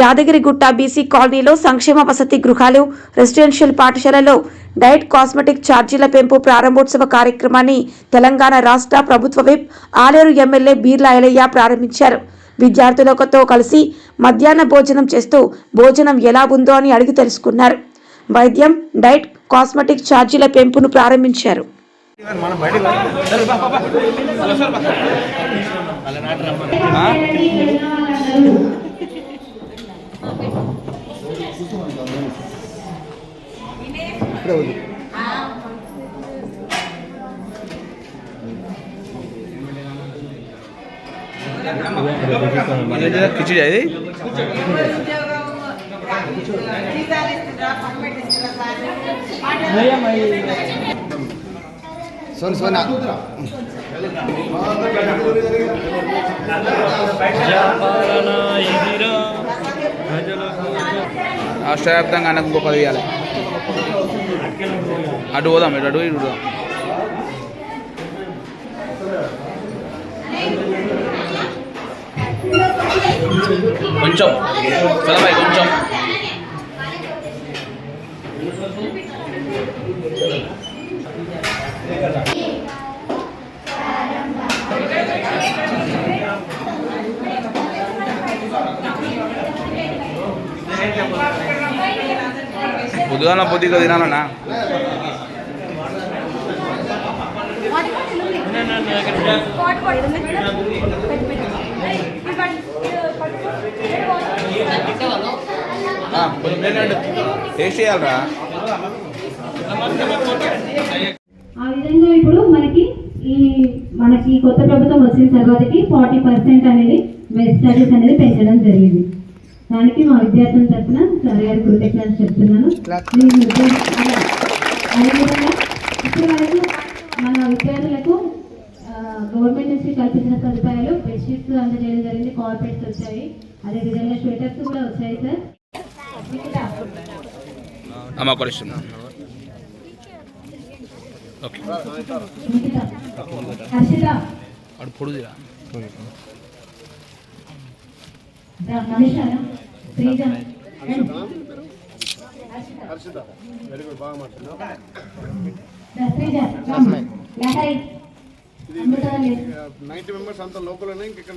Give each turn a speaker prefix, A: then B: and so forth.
A: Yadagirigutta BC కాలనీలో సంక్షేమ వసతి గృహాలు రెసిడెన్షియల్ పాఠశాలలో డైట్ కాస్మెటిక్ ఛార్జీల పెంపు ప్రారంభోత్సవ కార్యక్రమాన్ని తెలంగాణ రాష్ట్ర ప్రభుత్వ విప్ ఆలేరు ఎమ్మెల్యే బీర్లా ఐలయ్య ప్రారంభించారు. విద్యార్థులతో కలిసి మధ్యాహ్న భోజనం చేస్తూ భోజనం ఎలా ఉందో అని అడిగి తెలుసుకున్నారు. వైద్యం డైట్ కాస్మెటిక్ ఛార్జీల పెంపును ప్రారంభించారు.
B: మనం బయటికి పోదాం. సరే, బా, బా, బా. హలో, సార్, బా. ఆ? ఏంటిది? కిచిడి అది
C: సోని సోనా
B: రాష్ట్ర వ్యాప్తంగా అన్నకు ఇంకో పది ఇవ్వాలి అటు పోదాం ఇటు అటు ఇటు పోదాం కొంచెం సలభాయ్ కొంచెం. పొద్దుగాల పొద్దుగా తినాలన్నా టేస్ట్ చేయాలరా.
D: ఆ విధంగా ఇప్పుడు మనకి ఈ మనకి కొత్త ప్రభుత్వం వచ్చిన తర్వాతకి ఫార్టీ పర్సెంట్ అనేది మెస్ స్టడీస్ అనేది పెంచడం జరిగింది. దానికి మా విద్యార్థుల తరఫున సార్ గారి కృతజ్ఞతలు చెప్తున్నాను. అదేవిధంగా ఇప్పుడు వరకు మన విద్యార్థులకు గవర్నమెంట్ నుంచి కల్పించిన సదుపాయాలు బెడ్షీట్స్ అందజేయడం జరిగింది కార్పెట్స్ వచ్చాయి. అదేవిధంగా స్వెటర్స్ కూడా వచ్చాయి సార్ మిగతా
B: మనిషానా
D: శ్రీజ హర్షిత వెరీ గుడ్ బాగా మాట్లాడుతున్నావు.
C: నైన్టీ మెంబర్స్ అంత లోపల ఇక్కడ